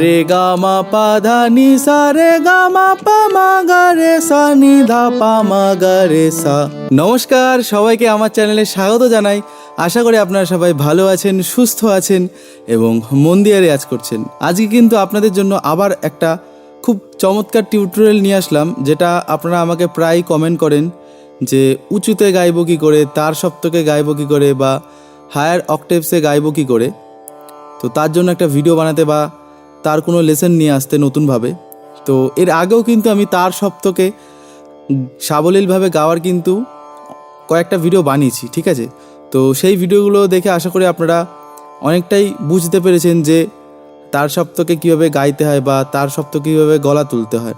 রে গা মা পা ধা নি সা রে গা মা পা মা গা রে সা নি, ধা গা রে সা। নমস্কার, সবাইকে আমার চ্যানেলে স্বাগত জানাই। আশা করি আপনারা সবাই ভালো আছেন, সুস্থ আছেন এবং মন দিয়ে রেয়াজ করছেন। আজকে কিন্তু আপনাদের জন্য আবার একটা খুব চমৎকার টিউটোরিয়াল নিয়ে আসলাম, যেটা আপনারা আমাকে প্রায় কমেন্ট করেন যে, উঁচুতে গাইব কী করে, তার সপ্তকে গাইব কী করে, বা হায়ার অক্টেভসে গাইব কী করে। তো তার জন্য একটা ভিডিও বানাতে বা তার কোনো লেসন নিয়ে আসতে নতুনভাবে। তো এর আগেও কিন্তু আমি তার সপ্তকে সাবলীলভাবে গাওয়ার কিন্তু কয়েকটা ভিডিও বানিয়েছি, ঠিক আছে? তো সেই ভিডিওগুলো দেখে আশা করি আপনারা অনেকটাই বুঝতে পেরেছেন যে তার সপ্তকে কীভাবে গাইতে হয় বা তার সপ্তকে কীভাবে গলা তুলতে হয়।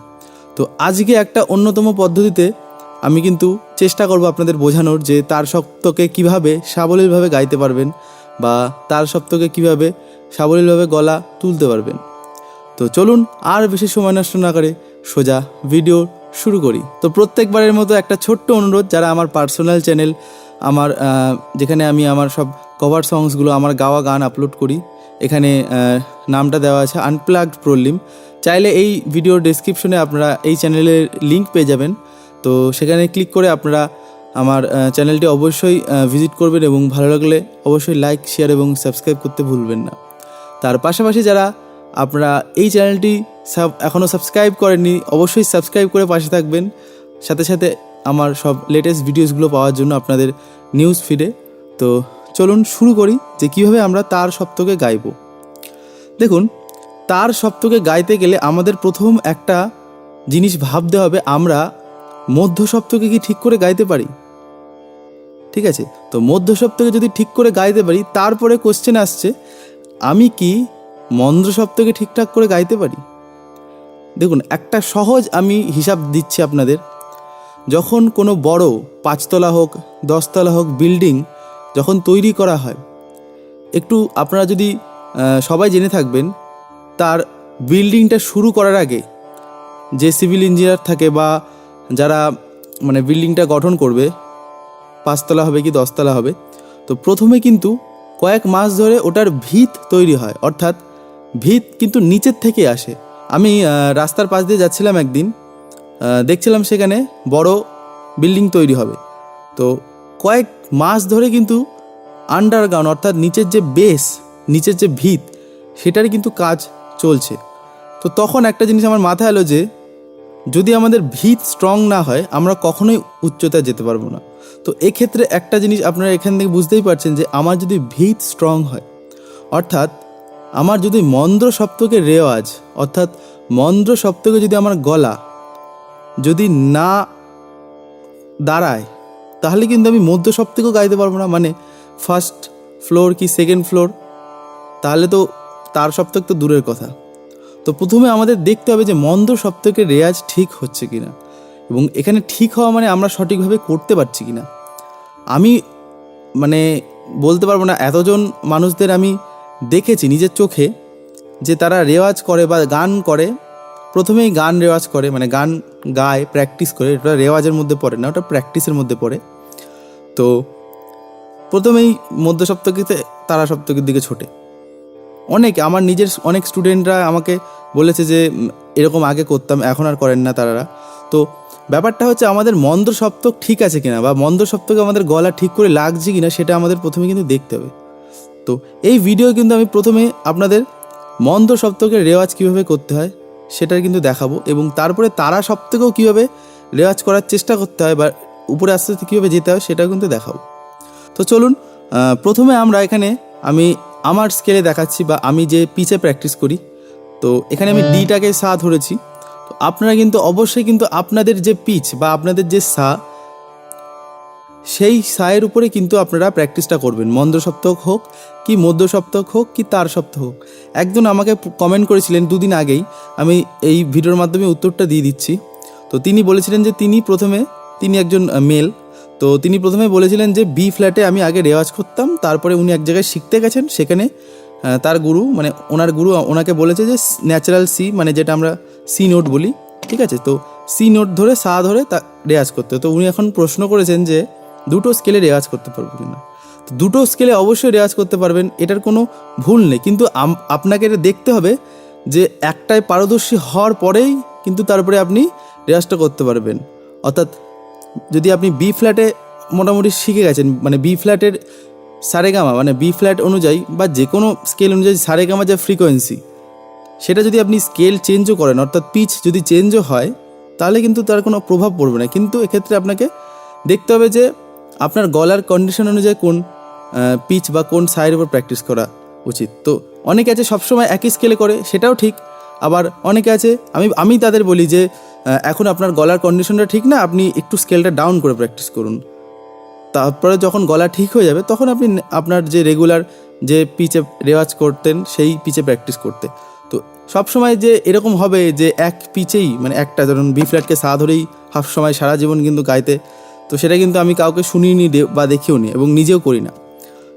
তো আজকে একটা অন্যতম পদ্ধতিতে আমি কিন্তু চেষ্টা করব আপনাদের বোঝানোর যে তার সপ্তকে কীভাবে সাবলীলভাবে গাইতে পারবেন বা তার সপ্তকে কীভাবে সাবলীলভাবে গলা তুলতে পারবেন। তো চলুন আর বেশি সময় নষ্ট না করে সোজা ভিডিও শুরু করি। তো প্রত্যেকবারের মতো একটা ছোট্ট অনুরোধ, যারা আমার পার্সোনাল চ্যানেল আমার যেখানে আমি আমার সব কভার সংসগুলো আমার গাওয়া গান আপলোড করি, এখানে নামটা দেওয়া আছে আনপ্লাগড প্রলিম চাইলে এই ভিডিওর ডেসক্রিপশনে আপনারা এই চ্যানেলের লিংক পেয়ে যাবেন। তো সেখানে ক্লিক করে আপনারা আমার চ্যানেলটি অবশ্যই ভিজিট করবেন এবং ভালো লাগলে অবশ্যই লাইক শেয়ার এবং সাবস্ক্রাইব করতে ভুলবেন না। তার পাশাপাশি যারা আপনারা এই চ্যানেলটি সাব, এখনও সাবস্ক্রাইব করেননি, অবশ্যই সাবস্ক্রাইব করে পাশে থাকবেন। সাথে সাথে আমার সব লেটেস্ট ভিডিওসগুলো পাওয়ার জন্য আপনাদের নিউজ ফিডে তো চলুন শুরু করি যে কীভাবে আমরা তার সপ্তকে গাইব। দেখুন, তার সপ্তকে গাইতে গেলে আমাদের প্রথম একটা জিনিস ভাবতে হবে, আমরা মধ্য সপ্তকে কি ঠিক করে গাইতে পারি? ঠিক আছে? তো মধ্য সপ্তকে যদি ঠিক করে গাইতে পারি, তারপরে কোশ্চেন আসছে, আমি কি মন্দ্র সপ্তকে ঠিকঠাক করে গাইতে পারি? দেখুন, একটা সহজ আমি হিসাব দিচ্ছি আপনাদের। যখন কোনো বড় পাঁচতলা হোক, দশতলা হোক বিল্ডিং যখন তৈরি করা হয়, একটু আপনারা যদি সবাই জেনে থাকবেন, তার বিল্ডিংটা শুরু করার আগে যে সিভিল ইঞ্জিনিয়ার থাকে বা যারা মানে বিল্ডিংটা গঠন করবে, পাঁচতলা হবে কি দশতলা হবে, তো প্রথমে কিন্তু কয়েক মাস ধরে ওটার ভিত তৈরি হয়। অর্থাৎ ভিত কিন্তু নিচের থেকে আসে। আমি রাস্তার পাশ দিয়ে যাচ্ছিলাম একদিন। দেখছিলাম সেখানে বড় বিল্ডিং তৈরি হবে। তো কয়েক মাস ধরে কিন্তু আন্ডারগ্রাউন্ড অর্থাৎ নিচের যে বেস নিচের যে ভিত, সেটারই কিন্তু কাজ চলছে। তো তখন একটা জিনিস আমার মাথায় এলো যে, যদি আমাদের ভিত স্ট্রং না হয়, আমরা কখনোই উচ্চতায় যেতে পারব না। তো এক্ষেত্রে একটা জিনিস আপনারা এখান থেকে বুঝতেই পারছেন যে, আমার যদি ভিত স্ট্রং হয়, অর্থাৎ আমার যদি মন্দ্র সপ্তকে রেওয়াজ, অর্থাৎ মন্দ্র সপ্তকে যদি আমার গলা যদি না দাঁড়ায়, তাহলে কিন্তু আমি মধ্য সপ্তকেও গাইতে পারব না। মানে ফার্স্ট ফ্লোর কি সেকেন্ড ফ্লোর তাহলে তো তার সপ্তক তো দূরের কথা। তো প্রথমে আমাদের দেখতে হবে যে মন্দ সপ্তকের রেয়াজ ঠিক হচ্ছে কি না এবং এখানে ঠিক হওয়া মানে আমরা সঠিকভাবে করতে পারছি কি না আমি মানে বলতে পারব না, এতজন মানুষদের আমি দেখেছি নিজের চোখে যে তারা রেওয়াজ করে বা গান করে, প্রথমেই গান রেওয়াজ করে মানে গান গায় প্র্যাকটিস করে, ওটা রেওয়াজের মধ্যে পড়ে না, ওটা প্র্যাকটিসের মধ্যে পড়ে। তো প্রথমেই মধ্য সপ্তকীতে তারা সপ্তকের দিকে ছোটে। অনেক, আমার নিজের অনেক স্টুডেন্টরা আমাকে বলেছে যে এরকম আগে করতাম, এখন আর করেন না তারা তো ব্যাপারটা হচ্ছে আমাদের মন্দ সপ্তক ঠিক আছে কিনা, বা মন্দ সপ্তকে আমাদের গলা ঠিক করে লাগছে কিনা, সেটা আমাদের প্রথমে কিন্তু দেখতে হবে। তো এই ভিডিও কিন্তু আমি প্রথমে আপনাদের মন্দ সপ্তকের রেওয়াজ কীভাবে করতে হয় সেটা কিন্তু দেখাবো এবং তারপরে তারা সপ্তকেও কীভাবে রেওয়াজ করার চেষ্টা করতে হয় বা উপরে আস্তে আস্তে কীভাবে যেতে হয় সেটাও কিন্তু দেখাবো। তো চলুন প্রথমে আমরা এখানে আমি আমার স্কেলে দেখাচ্ছি বা আমি যে পিচে প্র্যাকটিস করি। তো এখানে আমি ডিটাকে সা ধরেছি। তো আপনারা কিন্তু অবশ্যই কিন্তু আপনাদের যে পিচ বা আপনাদের যে সা সেই সায়ের উপরে কিন্তু আপনারা প্র্যাকটিসটা করবেন। মন্দ্র সপ্তক হোক কি মধ্য সপ্তক হোক কি তার সপ্তক হোক। একজন আমাকে কমেন্ট করেছিলেন দুদিন আগেই। আমি এই ভিডিওর মাধ্যমে উত্তরটা দিয়ে দিচ্ছি। তো তিনি বলেছিলেন যে তিনি প্রথমে, তিনি একজন মেল তো তিনি প্রথমে বলেছিলেন যে বি ফ্ল্যাটে আমি আগে রেওয়াজ করতাম, তারপরে উনি এক জায়গায় শিখতে গেছেন, সেখানে তার গুরু মানে ওনার গুরু ওনাকে বলেছে যে ন্যাচারাল সি মানে যেটা আমরা সি নোট বলি, ঠিক আছে? তো সি নোট ধরে সা ধরে তা রেওয়াজ করতে। তো উনি এখন প্রশ্ন করেছেন যে দুটো স্কেলে রেওয়াজ করতে পারব কিনা? তো দুটো স্কেলে অবশ্যই রেওয়াজ করতে পারবেন, এটার কোনো ভুল নেই। কিন্তু আপনাকে এটা দেখতে হবে যে একটায় পারদর্শী হওয়ার পরেই কিন্তু তারপরে আপনি রেওয়াজটা করতে পারবেন। অর্থাৎ যদি আপনি বি ফ্ল্যাটে মোটামুটি শিখে গেছেন মানে বি ফ্ল্যাটের সারেগামা মানে বি ফ্ল্যাট অনুযায়ী বা যে কোনো স্কেল অনুযায়ী সারেগামা যা ফ্রিকোয়েন্সি সেটা যদি আপনি স্কেল চেঞ্জও করেন, অর্থাৎ পিচ যদি চেঞ্জও হয়, তাহলে কিন্তু তার কোনো প্রভাব পড়বে না। কিন্তু এক্ষেত্রে আপনাকে দেখতে হবে যে আপনার গলার কন্ডিশন অনুযায়ী কোন পিচ বা কোন সাইডের উপর প্র্যাকটিস করা উচিত। তো অনেকে আছে সবসময় একই স্কেলে করে, সেটাও ঠিক। আবার অনেকে আছে, আমি আমি তাদের বলি যে এখন আপনার গলার কন্ডিশনটা ঠিক না, আপনি একটু স্কেলটা ডাউন করে প্র্যাকটিস করুন। তারপরে যখন গলা ঠিক হয়ে যাবে, তখন আপনি আপনার যে রেগুলার যে পিচে রেওয়াজ করতেন, সেই পিচে প্র্যাকটিস করতে। তো সবসময় যে এরকম হবে যে এক পিচেই মানে একটা ধরুন বি ফ্ল্যাটকে সা ধরেই হাফ সময় সারা জীবন কিন্তু গাইতে তো সেটা কিন্তু আমি কাউকে শুনিনি বা দেখিও নি এবং নিজেও করি না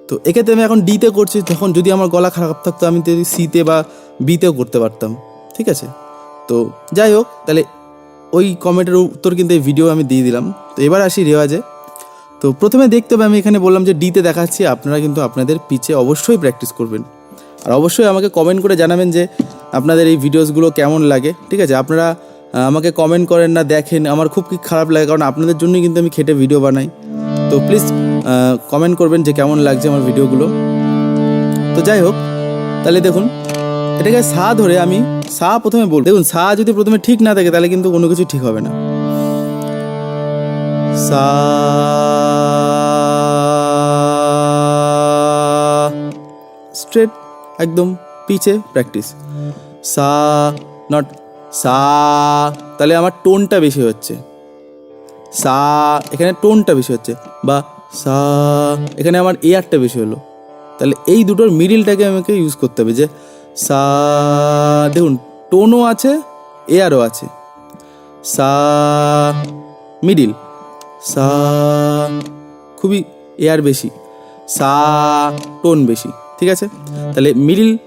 তো এক্ষেত্রে আমি এখন ডিতে করছি, তখন যদি আমার গলা খারাপ থাকতো আমি যদি সিতে বা বিতেও করতে পারতাম, ঠিক আছে? তো যাই হোক, তাহলে ওই কমেন্টের উত্তর কিন্তু এই ভিডিও আমি দিয়ে দিলাম। তো এবার আসি রেওয়াজে। তো প্রথমে দেখতে হবে, আমি এখানে বললাম যে ডিতে দেখাচ্ছি, আপনারা কিন্তু আপনাদের পিচে অবশ্যই প্র্যাকটিস করবেন। আর অবশ্যই আমাকে কমেন্ট করে জানাবেন যে আপনাদের এই ভিডিওসগুলো কেমন লাগে, ঠিক আছে? আপনারা আমাকে কমেন্ট করেন না, দেখেন, আমার খুব কি খারাপ লাগে, কারণ আপনাদের জন্যই কিন্তু আমি খেটে ভিডিও বানাই। তো প্লিজ কমেন্ট করবেন যে কেমন লাগছে আমার ভিডিওগুলো তো যাই হোক, তাহলে দেখুন, এটাকে সা ধরে আমি, সা প্রথমে বল, দেখুন, সা যদি প্রথমে ঠিক না থাকে, তাহলে কিন্তু কোনো কিছু ঠিক হবে না। সা স্ট্রেট একদম, পিছে প্র্যাকটিস সা নট সা, তাহলে আমার টোনটা বেশি হচ্ছে। সা, এখানে টোনটা বেশি হচ্ছে, বা সা, এখানে আমার এয়ারটা বেশি হলো। তাহলে এই দুটোর মিডিলটাকে আমাকে ইউজ করতে হবে যে সা, দেখুন, টোনও আছে, এয়ারও আছে। সা, মিডিল। সা, খুবই এয়ার বেশি। সা, টোন বেশি, ঠিক আছে? তাহলে মিডিল,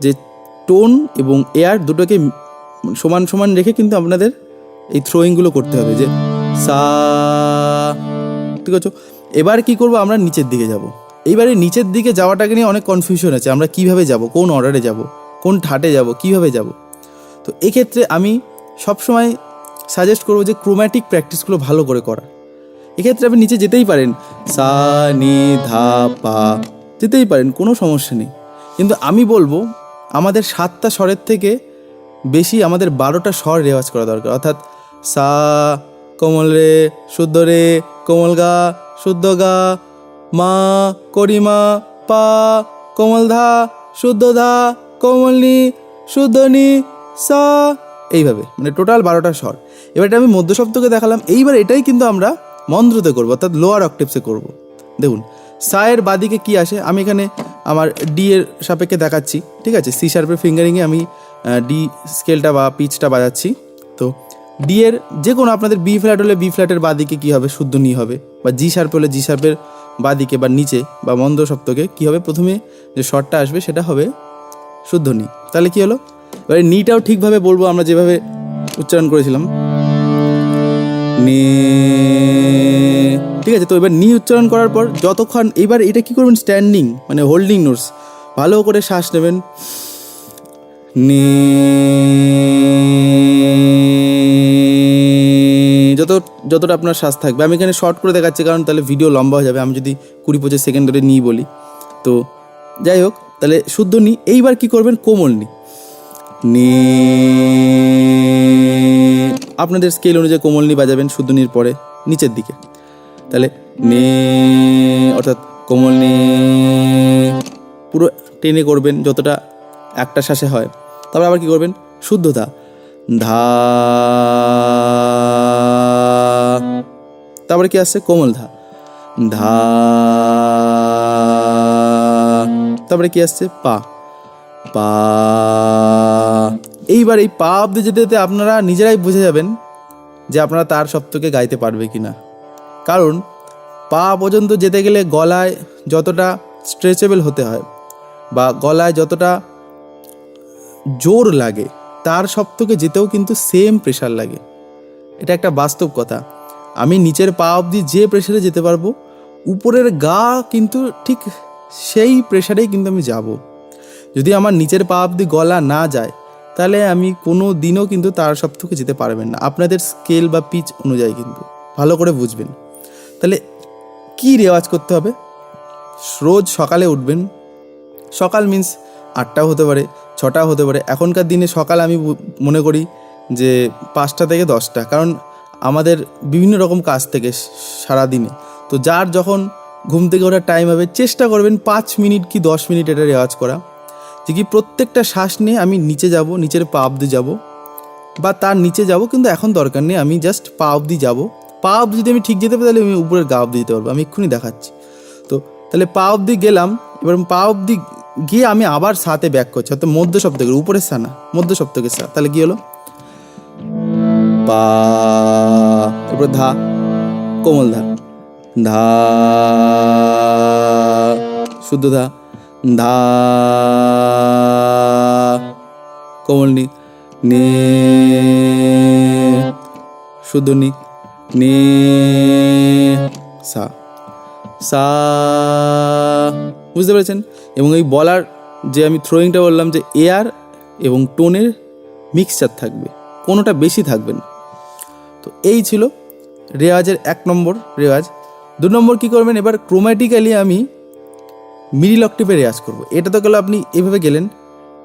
যে টোন এবং এয়ার দুটোকে সমান সমান রেখে কিন্তু আপনাদের এই থ্রোয়িংগুলো করতে হবে যে সা, ঠিক আছে? এবার কি করব? আমরা নিচের দিকে যাব। এইবারে নিচের দিকে যাওয়াটাকে নিয়ে অনেক কনফিউশন আছে। আমরা কীভাবে যাব? কোন অর্ডারে যাব? কোন ঠাটে যাব? কীভাবে যাব? তো এক্ষেত্রে আমি সবসময় সাজেস্ট করব যে ক্রোম্যাটিক প্র্যাকটিসগুলো ভালো করে করা এক্ষেত্রে আপনি নিচে যেতেই পারেন। সা, নি, ধা, পা, যেতেই পারেন, কোনো সমস্যা নেই। কিন্তু আমি বলব, আমাদের সাতটা স্বরের থেকে বেশি আমাদের বারোটা স্বর রেওয়াজ করা দরকার। অর্থাৎ সা, কোমল রে, শুদ্ধ রে, কোমল গা, শুদ্ধ গা, মা, করিমা, পা, কোমল ধা, শুদ্ধ ধা, কোমল নি, শুদ্ধ নি, সা, এইভাবে। মানে টোটাল বারোটা স্বর। এবার এটা আমি মধ্য সপ্তকে দেখালাম। এইবার এটাই কিন্তু আমরা মন্দ্রতে করব, অর্থাৎ লোয়ার অক্টেপসে করব। দেখুন সায়ের বাদিকে কি আসে? আমি এখানে আমার ডি এর সাপেক্ষে দেখাচ্ছি। ঠিক আছে? সি শার্পের ফিঙ্গারিংয়ে আমি ডি স্কেলটা বা পিচটা বাজাচ্ছি। তো ডি এর যে কোনো আপনাদের বি ফ্ল্যাট হলে বি ফ্ল্যাটের বাদিকে কি হবে? শুদ্ধ নি হবে। বা জি শার্প হলে জি শার্পের বাদিকে বা নিচে বা মন্দ সপ্তকে কি হবে? প্রথমে যে শর্টটা আসবে সেটা হবে শুদ্ধ নি। তাহলে কি হলো? এবারে নিটাও ঠিকভাবে বলব, আমরা যেভাবে উচ্চারণ করেছিলাম। নি, ঠিক আছে, তো এবার নি উচ্চারণ করার পর যতক্ষণ, এবার এটা কি করবেন? স্ট্যান্ডিং মানে হোল্ডিং নোটস ভালো করে শ্বাস নেবেন। যত, যতটা আপনার শ্বাস থাকবে। আমি এখানে শর্ট করে দেখাচ্ছি, কারণ তাহলে ভিডিও লম্বা হয়ে যাবে। আমি যদি কুড়ি পঁচিশ সেকেন্ড ধরে নিই বলি। তো যাই হোক, তাহলে শুদ্ধ নি। এইবার কি করবেন? কোমল নি। নি। আপনাদের স্কেল অনুযায়ী কোমল নি বাজাবেন শুদ্ধ নির পরে, নিচের দিকে। তাহলে নে, অর্থাৎ কোমলনি পুরো টেনে করবেন যতটা একটা শ্বাসে হয়। তারপর আবার কি করবেন? শুদ্ধতা। ধা তারপরে কি আসছে? কোমল ধা। ধা তারপরে কি আসছে? পা। পা। এইবার এই পা অব্দি যেতে যেতে আপনারা নিজেরাই বুঝে যাবেন যে আপনারা তার সপ্তকে গাইতে পারবে কি না কারণ পা পর্যন্ত যেতে গেলে গলায় যতটা স্ট্রেচেবল হতে হয় বা গলায় যতটা জোর লাগে। তার সপ্তকে যেতেও কিন্তু সেম প্রেশার লাগে। এটা একটা বাস্তব কথা। আমি নিচের পা অবধি যে প্রেশারে যেতে পারব, উপরের গা কিন্তু ঠিক সেই প্রেশারেই কিন্তু আমি যাব। যদি আমার নিচের পা অবধি গলা না যায়, তাহলে আমি কোনো দিনও কিন্তু তার সপ্তকে যেতে পারবেন না। আপনাদের স্কেল বা পিচ অনুযায়ী কিন্তু। ভালো করে বুঝবেন। তাহলে কি রেওয়াজ করতে হবে? রোজ সকালে উঠবেন। সকাল মিন্স আটটাও হতে পারে। ছটাও হতে পারে। এখনকার দিনে সকাল আমি মনে করি যে পাঁচটা থেকে দশটা। কারণ আমাদের বিভিন্ন রকম কাজ থেকে সারা দিনে তো যার যখন ঘুম থেকে ওঠার টাইম হবে, চেষ্টা করবেন পাঁচ মিনিট কি দশ মিনিট এটা রেওয়াজ করা। যে কি প্রত্যেকটা শ্বাস নিয়ে আমি নিচে যাব, নিচের পা অবধি যাব। বা তার নিচে যাব, কিন্তু এখন দরকার নেই, আমি জাস্ট পা অবধি যাব। পা অবধি যদি আমি ঠিক যেতে পারি, তাহলে আমি উপরের গা অবধি যেতে পারব, আমি এক্ষুনি দেখাচ্ছি। তো তাহলে পা অবধি গেলাম, এবার পা অবধি গিয়ে আমি আবার সাথে ব্যাক করছি, অর্থাৎ মধ্য সপ্তকের উপরের সা না মধ্য সপ্তকের সা তাহলে কি হলো? পা, এরপর ধা, কোমল ধা। ধা, শুদ্ধ ধা। ধা, কোমল নি, নে, শুদ্ধ নি, নে, সা। সা বুঝতে পেরেছেন? এবং এই বলার যে আমি থ্রোয়িংটা বললাম যে এয়ার এবং টোনের মিক্সচার থাকবে, কোনোটা বেশি থাকবে না। তো এই ছিল রেওয়াজের এক নম্বর রেওয়াজ। দু নম্বর কী করবেন? এবার ক্রোম্যাটিক্যালি আমি মিডিল অক্টেপে রেয়াজ করব। এটা তো গেল আপনি এভাবে গেলেন।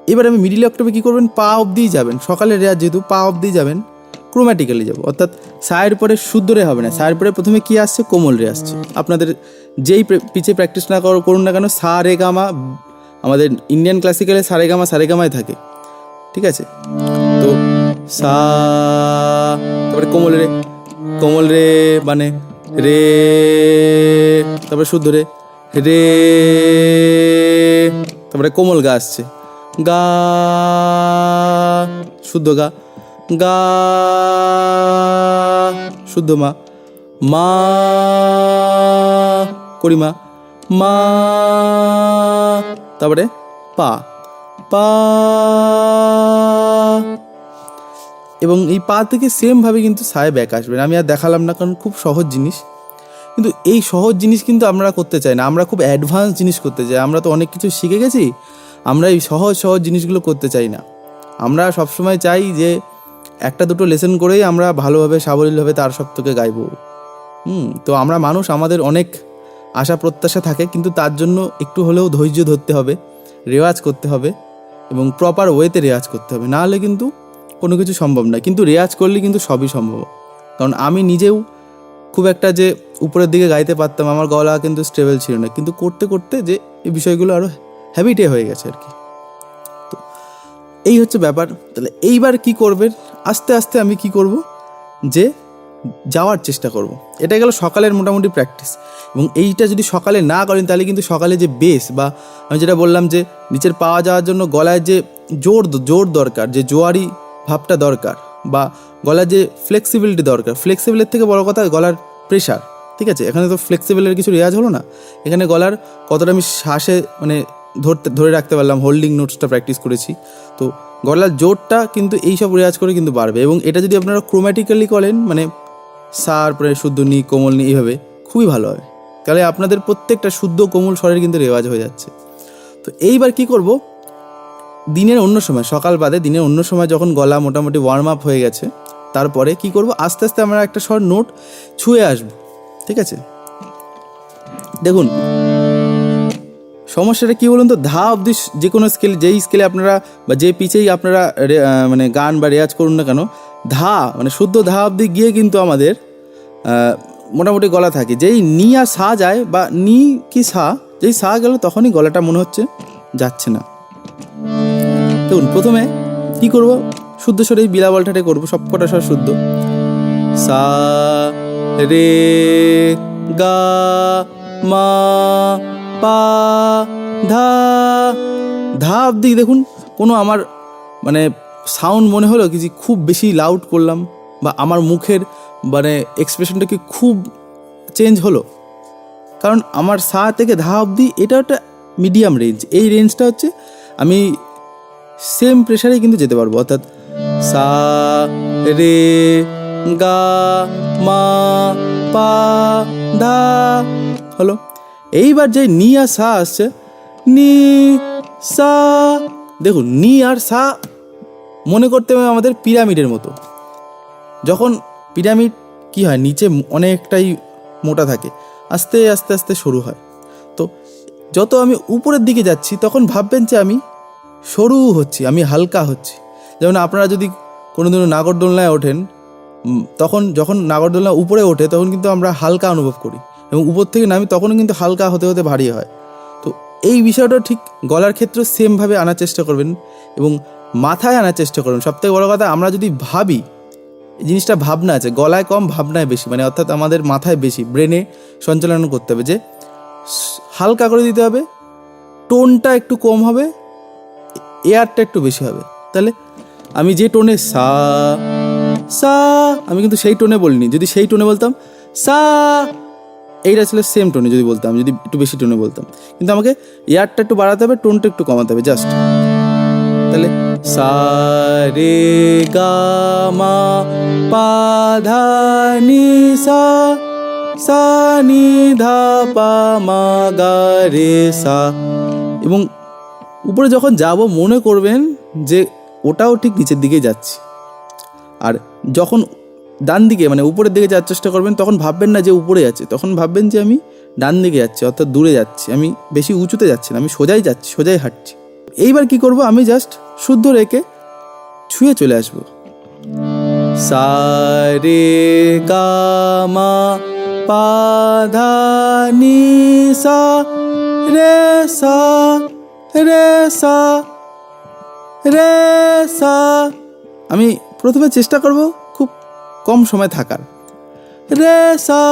এবার আমি মিডিল অক্টেপে কী করবেন? পা অবধিই যাবেন। সকালে রেয়াজ যেহেতু পা অবধিই যাবেন। ক্রোম্যাটিক্যালি যাব। অর্থাৎ সায়ের পরে শুদ্ধ রে হবে না। সায়ের পরে প্রথমে কি আসছে? কোমল রে আসছে। আপনাদের যেই পিচে প্র্যাকটিস না কর- করুন না কেন সা রে গামা আমাদের ইন্ডিয়ান ক্লাসিক্যালে সারে গামা সারে গামায় থাকে। ঠিক আছে? তো সা, তারপরে কোমল রে কোমল রে মানে রে, তারপরে শুদ্ধ রে রে, তারপরে কোমল গা আসছে। গা, শুদ্ধ গা। গা। শুদ্ধ মা। মা। করি মা। মা। তারপরে পা। পা। এবং এই পা থেকে সেমভাবে কিন্তু সায় ব্যাক আসবেন আমি আর দেখালাম না কারণ খুব সহজ জিনিস। কিন্তু এই সহজ জিনিস কিন্তু আমরা করতে চাই না। আমরা খুব অ্যাডভান্স জিনিস করতে চাই। আমরা তো অনেক কিছু শিখে গেছি। আমরা এই সহজ সহজ জিনিসগুলো করতে চাই না। আমরা সবসময় চাই যে একটা দুটো লেসন করেই আমরা ভালোভাবে, সাবলীলভাবে তার সপ্তকে গাইবো। হুম, তো আমরা মানুষ আমাদের অনেক আশা, প্রত্যাশা থাকে, কিন্তু তার জন্য একটু হলেও ধৈর্য ধরতে হবে, রেওয়াজ করতে হবে এবং প্রপার ওয়েতে রেওয়াজ করতে হবে। না হলে কিন্তু কোনো কিছু সম্ভব না কিন্তু রেওয়াজ করলে কিন্তু সবই সম্ভব। কারণ আমি নিজেও খুব একটা যে উপরের দিকে গাইতে পারতাম, আমার গলা কিন্তু স্টেবল ছিল না। কিন্তু করতে করতে যে এই বিষয়গুলো আরও হ্যাবিটে হয়ে গেছে আর কি। এই হচ্ছে ব্যাপার। তাহলে এইবার কি করবেন? আস্তে আস্তে আমি কি করব? যে যাওয়ার চেষ্টা করব। এটা গেল সকালের মোটামুটি প্র্যাকটিস এবং এইটা যদি সকালে না করেন, তাহলে কিন্তু সকালে যে বেস বা আমি যেটা বললাম যে নিচের পাওয়া যাওয়ার জন্য গলায় যে জোর জোর দরকার, যে জোয়ারি ভাবটা দরকার বা গলার যে ফ্লেক্সিবিলিটি দরকার। ফ্লেক্সিবিলের থেকে বড় কথা গলার প্রেশার ঠিক আছে? এখানে তো ফ্লেক্সিবলের কিছু রেয়াজ হলো না। এখানে গলার কতটা আমি শ্বাসে মানে ধরতে, ধরে রাখতে পারলাম হোল্ডিং নোটসটা প্র্যাকটিস করেছি। তো গলার জোরটা কিন্তু এই সব রেয়াজ করে কিন্তু বাড়বে এবং এটা যদি আপনারা ক্রোম্যাটিক্যালি করেন মানে সার, পরে শুদ্ধ নি, কোমল নি, এইভাবে, খুবই ভালো হবে। তাহলে আপনাদের প্রত্যেকটা শুদ্ধ কোমল স্বরের কিন্তু রেওয়াজ হয়ে যাচ্ছে। তো এইবার কি করব? দিনের অন্য সময়, সকাল বাদে দিনের অন্য সময় যখন গলা মোটামুটি ওয়ার্ম আপ হয়ে গেছে, তারপরে কি করব? আস্তে আস্তে আমরা একটা স্বর নোট ছুঁয়ে আসব। ঠিক আছে? দেখুন সমস্যাটা কী বলুন তো? ধা অব্দি যে কোনো স্কেল যেই স্কেলে আপনারা বা যে পিচেই আপনারা মানে গান বা রেয়াজ করুন না কেন, ধা মানে শুদ্ধ ধা অব্দি গিয়ে কিন্তু আমাদের মোটামুটি গলা থাকে। যেই নি আর সা যায় বা নি কি সা, যেই সা গেল তখনই গলাটা মনে হচ্ছে যাচ্ছে না। দেখুন, প্রথমে কি করব? শুদ্ধ স্বরেই বিলাবলটাটে করব, সবকটা স্বর শুদ্ধ। সা, রে, গা, মা পা, ধা ধা অব্দি দেখুন, কোনো আমার মানে সাউন্ড মনে হলো কি যে খুব বেশি লাউড করলাম বা আমার মুখের মানে এক্সপ্রেশনটা কি খুব চেঞ্জ হলো। কারণ আমার সা থেকে ধা অবধি এটা একটা মিডিয়াম রেঞ্জ এই রেঞ্জটা হচ্ছে আমি সেম প্রেশারে কিন্তু যেতে পারব। অর্থাৎ সা, রে, গা, মা, পা, ধা, হলো। এইবার যে নি আর সা আসছে, নি সা, দেখুন, নি আর সা মনে করতে হবে আমাদের পিরামিডের মতো। যখন পিরামিড কি হয়, নিচে অনেকটাই মোটা থাকে, আস্তে আস্তে আস্তে সরু হয়। তো যত আমি উপরের দিকে যাচ্ছি, তখন ভাববেন যে আমি সরু হচ্ছি, আমি হালকা হচ্ছি। যেমন আপনারা যদি কোনো দিনও নাগরদোলনায় ওঠেন তখন যখন নাগরদোলনা উপরে ওঠে, তখন কিন্তু আমরা হালকা অনুভব করি। এবং উপর থেকে নামি তখনও কিন্তু হালকা হতে হতে ভারী হয়। তো এই বিষয়টা ঠিক গলার ক্ষেত্রেও সেমভাবে আনার চেষ্টা করবেন এবং মাথায় আনার চেষ্টা করবেন। সবথেকে বড় কথা, আমরা যদি ভাবি জিনিসটা ভাবনা আছে, গলায় কম, ভাবনায় বেশি মানে অর্থাৎ আমাদের মাথায় বেশি, ব্রেনে সঞ্চালন করতে হবে যে, হালকা করে দিতে হবে, টোনটা একটু কম হবে, এয়ারটা একটু বেশি হবে। তাহলে আমি যে টোনে সা সা, আমি কিন্তু সেই টোনে বলিনি, যদি সেই টোনে বলতাম, সা এইটা ছিল সেম টোনে যদি বলতাম, যদি একটু বেশি টোনে বলতাম। কিন্তু আমাকে এয়ারটা একটু বাড়াতে হবে টোনটা একটু কমাতে হবে জাস্ট তাহলে সা রে গা মা পা ধা নি সা সা নি ধা পা মা গা রে সা। এবং উপরে যখন যাব, মনে করবেন যে ওটাও ঠিক নিচের দিকে যাচ্ছে। আর যখন ডান দিকে মানে উপরের দিকে যাওয়ার চেষ্টা করবেন, তখন ভাববেন না যে উপরে যাচ্ছে। তখন ভাববেন যে আমি ডান দিকে যাচ্ছি, অর্থাৎ দূরে যাচ্ছি। আমি বেশি উঁচুতে যাচ্ছি না, আমি সোজাই যাচ্ছি, সোজাই হাঁটছি। এইবার কি করব? আমি জাস্ট শুদ্ধ রেখে ছুঁয়ে চলে আসব। সা রে গা মা পা ধা সা রে সা রে সা রে সা। আমি প্রথমে চেষ্টা করব কম সময় থাকার। রে সা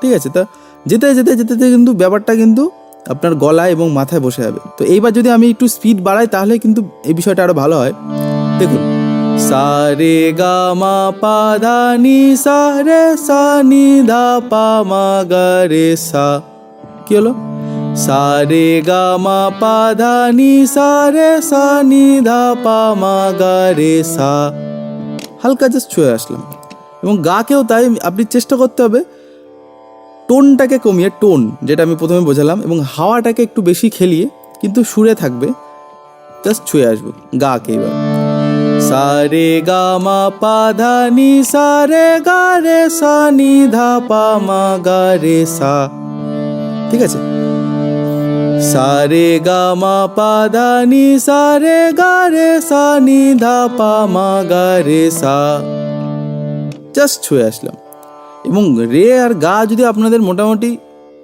ঠিক আছে, তা যেতে যেতে যেতে যেতে কিন্তু ব্যাপারটা কিন্তু আপনার গলা এবং মাথায় বসে যাবে। তো এইবার যদি আমি একটু স্পিড বাড়াই, তাহলে কিন্তু এই বিষয়টা আরও ভালো হয়। দেখুন। সা, রে, গা, মা, পা, ধা, নি, সা, রে, সা, নি, ধা, পা, মা, গা, রে, সা। কি হলো? সা, রে, গা, মা, পা, ধা, নি, সা, রে, সা, নি, ধা, পা, মা, গা, রে, সা। হালকা জাস্ট ছুঁয়ে আসলাম। এবং গাকেও তাই আপনি চেষ্টা করতে হবে, টোনটাকে কমিয়ে, টোন, যেটা আমি প্রথমে বোঝালাম, এবং হাওয়াটাকে একটু বেশি খেলিয়ে কিন্তু সুরে থাকবে জাস্ট ছুঁয়ে আসব গাকে এবার। সা রে গা মা পা ধা নি সা রে গা রে সা, নি ধা পা মা গা রে সা। ঠিক আছে? সা রে গা মা পা ধা নি সা রে গা রে সা নি, ধা পা মা গা রে সা। জাস্ট ছুঁয়ে আসলাম। এবং রে আর গা যদি আপনাদের মোটামুটি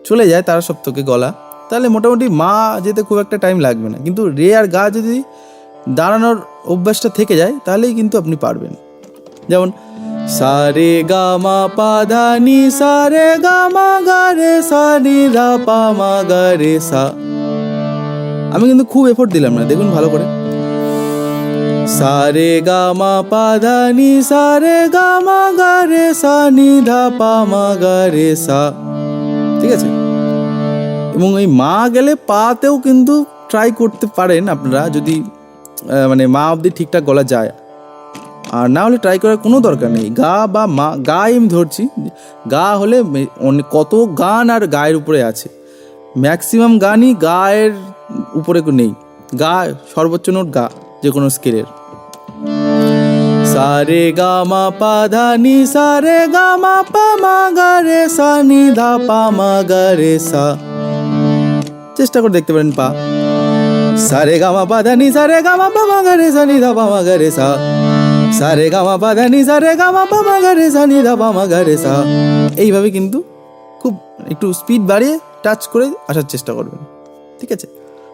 চলে যায় তারা সপ্তকে গলা, তাহলে মোটামুটি মা যেতে খুব একটা টাইম লাগবে না। কিন্তু রে আর গা যদি দাঁড়ানোর অভ্যাসটা থেকে যায়, তাহলেই কিন্তু আপনি পারবেন। যেমন সা রে গা মা পা ধা নি সা রে গা মা গা রে সা। আমি কিন্তু খুব এফোর্ট দিলাম না, দেখুন ভালো করে। সা রে গা মা পা ধা নি সা রে গা মা গা রে সা। নি ধা পা মা গা রে সা ঠিক আছে? এবং এই মা গেলে পাতেও কিন্তু ট্রাই করতে পারেন আপনারা, যদি মানে মা অবধি ঠিকঠাক গলা যায়। আর না হলে ট্রাই করার কোনো দরকার নেই। গা বা মা গাই আমি ধরছি। গা হলে অনেক কত গান আর গায়ের উপরে আছে। ম্যাক্সিমাম গানই গায়ের উপরে নেই। গা সর্বোচ্চ নোট গা যে কোনো স্কেলের। সা রে গা মা পা ধা নি সা রে গা মা পা মা গা রে সা নি, ধা পা মা গা রে সা। চেষ্টা করে দেখতে পারেন পা। সা রে গা মা পা ধা নি সা রে গা মা পা মা গা রে সা নি, ধা পা মা গা রে সা। সা রে গা মা পা ধা নি সা রে গা মা পা মা গা রে সা এইভাবে কিন্তু খুব একটু স্পিড বাড়িয়ে টাচ করে আসার চেষ্টা করবেন, ঠিক আছে?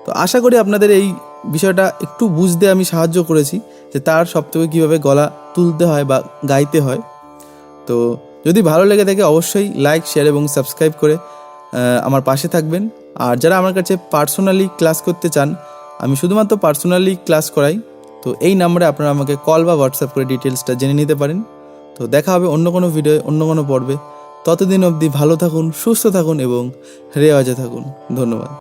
তো আশা করি আপনাদের এই বিষয়টা একটু বুঝতে আমি সাহায্য করেছি যে তার সপ্তকে কীভাবে গলা তুলতে হয় বা গাইতে হয়। তো যদি ভালো লেগে থাকে অবশ্যই লাইক শেয়ার এবং সাবস্ক্রাইব করে আমার পাশে থাকবেন। আর যারা আমার কাছে পার্সোনালি ক্লাস করতে চান, আমি শুধুমাত্র পার্সোনালি ক্লাস করাই। তো এই নাম্বারে আপনারা আমাকে কল বা হোয়াটসঅ্যাপ করে ডিটেলসটা জেনে নিতে পারেন। তো দেখা হবে অন্য কোনো ভিডিও অন্য কোনো পর্বে। ততদিন অবধি ভালো থাকুন, সুস্থ থাকুন এবং রেওয়াজে থাকুন। ধন্যবাদ।